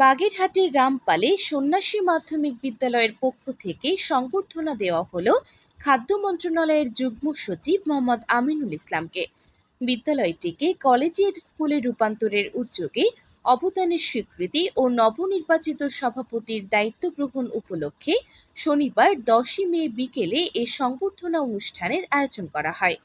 বাগেরহাটের রামপালে সন্ন্যাসী মাধ্যমিক বিদ্যালয়ের পক্ষ থেকে সংবর্ধনা দেওয়া হলো খাদ্য মন্ত্রণালয়ের যুগ্ম সচিব মোহাম্মদ আমিনুল ইসলামকে। বিদ্যালয়টিকে কলেজিয়েট স্কুলে রূপান্তরের উদ্যোগে অবদানের স্বীকৃতি ও নবনির্বাচিত সভাপতির দায়িত্ব গ্রহণ উপলক্ষে শনিবার দশই মে বিকেলে এ সংবর্ধনা অনুষ্ঠানের আয়োজন করা হয়।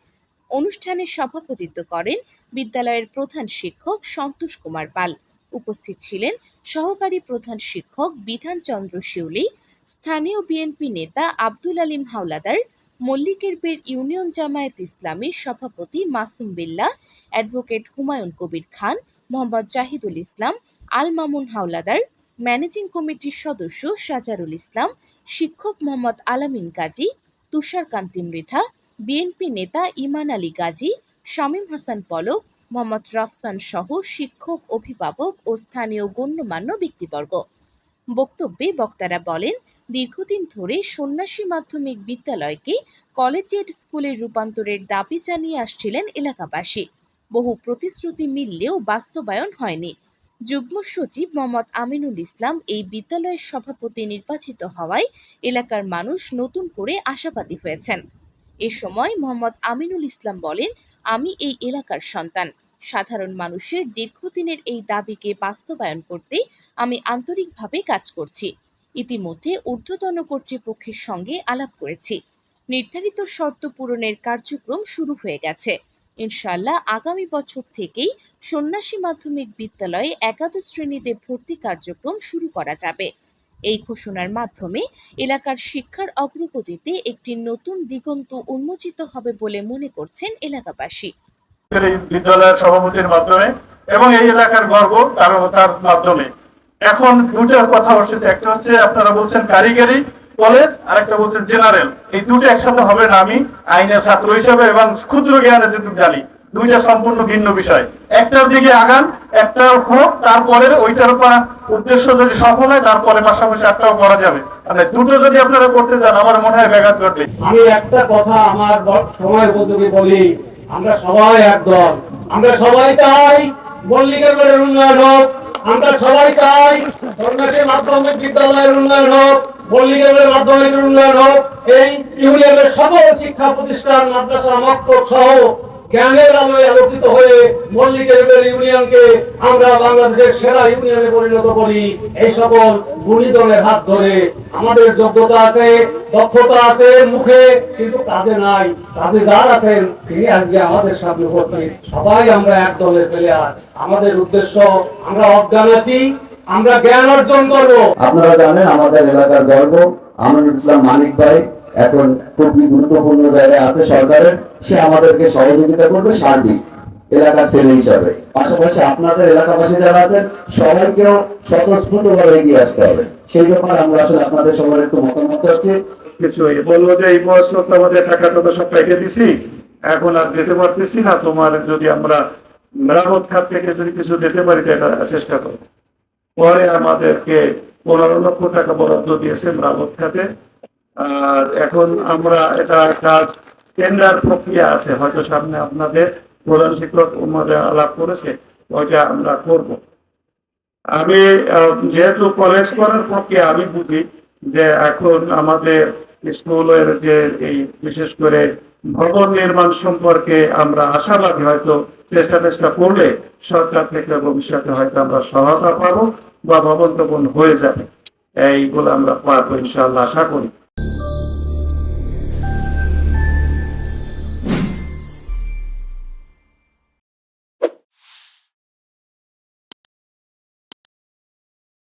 অনুষ্ঠানে সভাপতিত্ব করেন বিদ্যালয়ের প্রধান শিক্ষক সন্তোষ কুমার পাল। উপস্থিত ছিলেন সহকারী প্রধান শিক্ষক বিধানচন্দ্র শিউলি, স্থানীয় বিএনপি নেতা আব্দুল আলিম হাওলাদার, মল্লিকের বের ইউনিয়ন জামায়াত ইসলামীর সভাপতি মাসুম বিল্লাহ অ্যাডভোকেট হুমায়ুন কবির খান, মোহাম্মদ জাহিদুল ইসলাম, আল মামুন হাওলাদার, ম্যানেজিং কমিটির সদস্য সাজারুল ইসলাম, শিক্ষক মোহাম্মদ আলামিন গাজী তুষারকান্তি মৃধা, বিএনপি নেতা ইমান আলী গাজী শামীম হাসান পলক মোহাম্মদ রাফসান সহ শিক্ষক, অভিভাবক ও স্থানীয় গণ্যমান্য ব্যক্তিবর্গ। বক্তব্যে বক্তারা বলেন, দীর্ঘদিন ধরে সন্ন্যাসী মাধ্যমিক বিদ্যালয়কে কলেজিয়েট স্কুলে রূপান্তরের দাবি জানিয়ে আসছিলেন এলাকাবাসী। বহু প্রতিশ্রুতি মিললেও বাস্তবায়ন হয়নি। যুগ্ম সচিব মোহাম্মদ আমিনুল ইসলাম এই বিদ্যালয়ের সভাপতি নির্বাচিত হওয়ায় এলাকার মানুষ নতুন করে আশাবাদী হয়েছেন। এ সময় মোহাম্মদ আমিনুল ইসলাম বলেন, আমি এই এলাকার সন্তান। সাধারণ মানুষের দীর্ঘদিনের এই দাবিকে বাস্তবায়ন করতে আমি আন্তরিকভাবে কাজ করছি। ইতিমধ্যে ঊর্ধ্বতন কর্তৃপক্ষের সঙ্গে আলাপ করেছি। নির্ধারিত শর্ত পূরণের কার্যক্রম শুরু হয়ে গেছে। ইনশাল্লাহ আগামী বছর থেকেই সন্ন্যাসী মাধ্যমিক বিদ্যালয়ে একাদশ শ্রেণীতে ভর্তি কার্যক্রম শুরু করা যাবে। এই ঘোষণার মাধ্যমে এলাকার শিক্ষার অগ্রগতিতে একটি নতুন দিগন্ত উন্মোচিত হবে বলে মনে করছেন এলাকাবাসী। বিদ্যালয়ের সভাপতির মাধ্যমে এবং এই এলাকার গর্ব তার তার মাধ্যমে। এখন দুটো কথা উঠেছে একটা হচ্ছে, আপনারা বলছেন কারিগরি কলেজ আর একটা বলছেন জেনারেল। এই দুটো একসাথে হবে না আমি, আইনের ছাত্র হিসেবে এবং ক্ষুদ্র জ্ঞানে যেটুকু জানি। দুইটা সম্পূর্ণ ভিন্ন বিষয়। একটার দিকে আগান একটা হোক তারপরে ওইটার উদ্দেশ্য যদি সফল হয়, তারপরে পাশাপাশি একটাও করা যাবে। মানে দুটো যদি আপনারা করতে চান, আমার মনে হয় ব্যাঘাত ঘটবে। একটা কথা আমার সময় বন্ধুকে বলি, আমরা সবাই একদল। আমরা সবাই চাই মল্লিকের উন্নয়ন হোক। আমরা সবাই চাই সন্ন্যাসী মাধ্যমিক বিদ্যালয়ের উন্নয়ন হোক, মল্লিকের বাড়ির মাধ্যমিকের উন্নয়ন হোক। এই ইউনিয়নের সকল শিক্ষা প্রতিষ্ঠান, মাদ্রাসা মক্তব সহ জ্ঞানের আলোয় আলোকিত হয়ে মল্লিকের ইউনিয়নকে আমরা বাংলাদেশের সেরা ইউনিয়নে পরিণত করি। এই সকল হাত ধরে আমাদের যোগ্যতা আছে, দক্ষতা আছে মুখে, কিন্তু কাজে নাই কাজে আছেন তিনি আজকে আমাদের সামনে উপস্থিত। সবাই আমরা এক দলের প্লেয়ার আমাদের উদ্দেশ্য, আমরা অজ্ঞান আছি, আমরা জ্ঞান অর্জন করব। আপনারা জানেন আমাদের এলাকার গর্ব। ইসলাম মানিক ভাই এখন খুবই গুরুত্বপূর্ণ জায়গায় আছে সরকারের, সে আমাদেরকে সহযোগিতা করবে সার্বিক এলাকার ছেলে হিসাবে। পাশাপাশি আপনাদের এলাকাবাসী যারা আছেন, সবাইকেও স্বতঃস্ফূর্ত ভাবে এগিয়ে আসতে হবে। সেই ব্যাপারে আমরা আসলে আপনাদের সবার একটু মতামত চাচ্ছি। কিছু যে এই আমাদের টাকাটা তো সব দিছি, এখন আর দিতে পারতেছি না, তোমার যদি আমরা মেরামত খাত থেকে যদি কিছু দিতে পারি এটা চেষ্টা করো পরে আমাদেরকে পনেরো লক্ষ টাকা বরাদ্দ দিয়েছে মেরামত খাতে। আর এখন আমরা এটা কাজ টেন্ডার প্রক্রিয়া আছে। হয়তো সামনে আপনাদের প্রধান শিক্ষক আলাপ করেছে, ওইটা আমরা করব। আমি যেহেতু কলেজ করার প্রক্রিয়া আমি বুঝি যে এখন আমাদের স্কুলের যে এই বিশেষ করে ভবন নির্মাণ সম্পর্কে আমরা আশাবাদী, হয়তো চেষ্টা চেষ্টা করলে সরকার থেকে ভবিষ্যতে হয়তো আমরা সহায়তা পাবো বা ভবন টবন হয়ে যাবে। এইগুলো আমরা পাবো ইনশাল্লাহ আশা করি।